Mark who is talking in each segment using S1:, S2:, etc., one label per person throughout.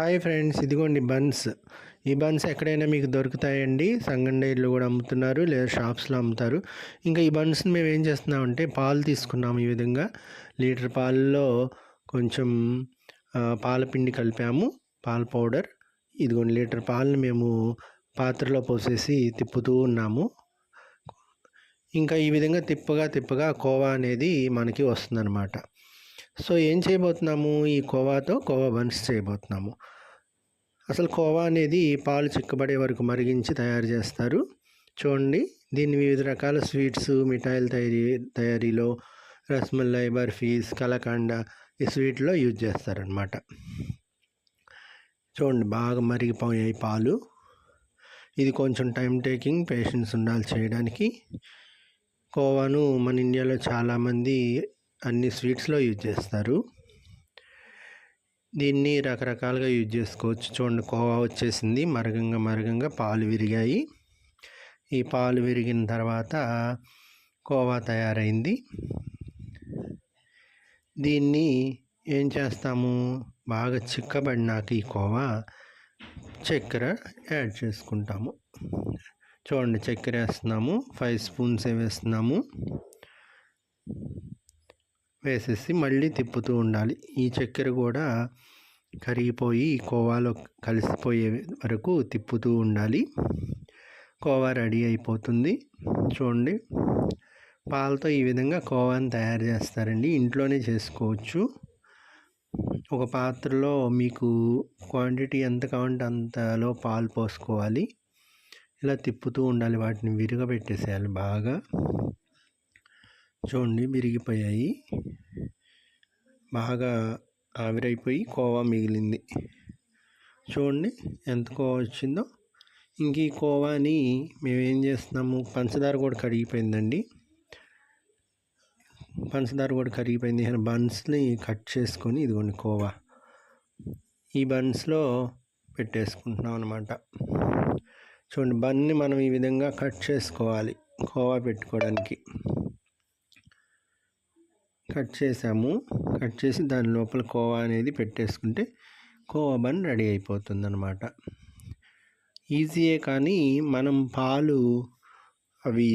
S1: Hi friends ఇదిగోండి buns. ఈ buns ఎక్కడైనా మీకు దొరుకుతాయండి. సంగం కూడా అమ్ముతున్నారు లేదా షాప్స్లో అమ్ముతారు. ఇంకా ఈ బన్స్ని మేము ఏం చేస్తున్నామంటే పాలు తీసుకున్నాము ఈ విధంగా. లీటర్ పాలలో కొంచెం పాలపిండి కలిపాము. పాల పౌడర్. ఇదిగోండి లీటర్ పాలను మేము పాత్రలో పోసేసి తిప్పుతూ ఉన్నాము. ఇంకా ఈ విధంగా తిప్పగా తిప్పగా కోవా అనేది మనకి వస్తుందన్నమాట. సో ఏం చేయబోతున్నాము? ఈ కోవాతో కోవా బన్స్ చేయబోతున్నాము. అసలు కోవా అనేది పాలు చిక్కబడే వరకు మరిగించి తయారు చేస్తారు. చూడండి దీన్ని వివిధ రకాల స్వీట్స్ మిఠాయిల తయారీ తయారీలో రసమలై బర్ఫీస్ కలకండ ఈ స్వీట్లో యూజ్ చేస్తారనమాట చూడండి బాగా మరిగిపోయాయి పాలు. ఇది కొంచెం టైం టేకింగ్ పేషెన్స్ ఉండాలి చేయడానికి. కోవాను మన ఇండియాలో చాలామంది అన్ని స్వీట్స్లో యూజ్ చేస్తారు. దీన్ని రకరకాలుగా యూజ్ చేసుకోవచ్చు. చూడండి కోవా వచ్చేసింది. మరగంగా మరగంగా పాలు విరిగాయి. ఈ పాలు విరిగిన తర్వాత కోవా తయారైంది. దీన్ని ఏం చేస్తాము? బాగా చిక్కబడినాక ఈ కోవా చక్కెర యాడ్ చేసుకుంటాము. చూడండి చక్కెర వేస్తున్నాము. ఫైవ్ స్పూన్స్ వేస్తున్నాము. వేసేసి మళ్ళీ తిప్పుతూ ఉండాలి. ఈ చక్కెర కూడా కరిగిపోయి కోవాలో కలిసిపోయే వరకు తిప్పుతూ ఉండాలి. కోవా రెడీ అయిపోతుంది. చూడండి. పాలతో ఈ విధంగా కోవాని తయారు చేస్తారండి. ఇంట్లోనే చేసుకోవచ్చు. ఒక పాత్రలో మీకు క్వాంటిటీ ఎంత కావాలంటే అంతలో పాలు పోసుకోవాలి. ఇలా తిప్పుతూ ఉండాలి. వాటిని విరగబెట్టేసేయాలి బాగా. చూడండి విరిగిపోయాయి. బాగా ఆవిరైపోయి కోవా మిగిలింది. చూడండి ఎంత కోవా వచ్చిందో. ఇంక ఈ కోవాని మేమేం చేస్తున్నాము? పంచదార కూడా కరిగిపోయిందండి. పంచదార కూడా కరిగిపోయింది. బన్స్ని కట్ చేసుకొని ఇదిగోండి కోవా. ఈ బన్స్లో పెట్టేసుకుంటున్నాం అనమాట చూడండి బన్ని మనం ఈ విధంగా కట్ చేసుకోవాలి కోవా పెట్టుకోవడానికి. కట్ చేసాము. కట్ చేసి దాని లోపల కోవా అనేది పెట్టేసుకుంటే కోవా బన్ రెడీ అయిపోతుంది అనమాట ఈజీయే కానీ మనం పాలు అవి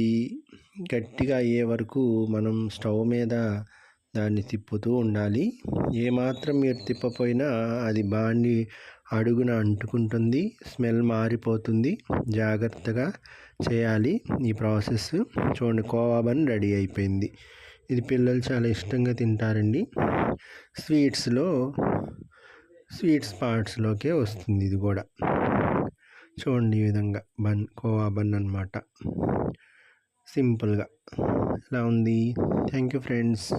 S1: గట్టిగా అయ్యే వరకు మనం స్టవ్ మీద దాన్ని తిప్పుతూ ఉండాలి. ఏమాత్రం మీరు తిప్పపోయినా అది బాండి అడుగున అంటుకుంటుంది స్మెల్ మారిపోతుంది. జాగ్రత్తగా చేయాలి ఈ ప్రాసెస్. చూడండి కోవా బన్ రెడీ అయిపోయింది. ఇది పిల్లలు చాలా ఇష్టంగా తింటారండి. స్వీట్స్లో స్వీట్స్ పార్ట్స్లోకే వస్తుంది ఇది కూడా. చూడండి ఈ విధంగా బన్ కోవా బన్ అనమాట సింపుల్గా. ఎలా ఉంది? Thank you friends.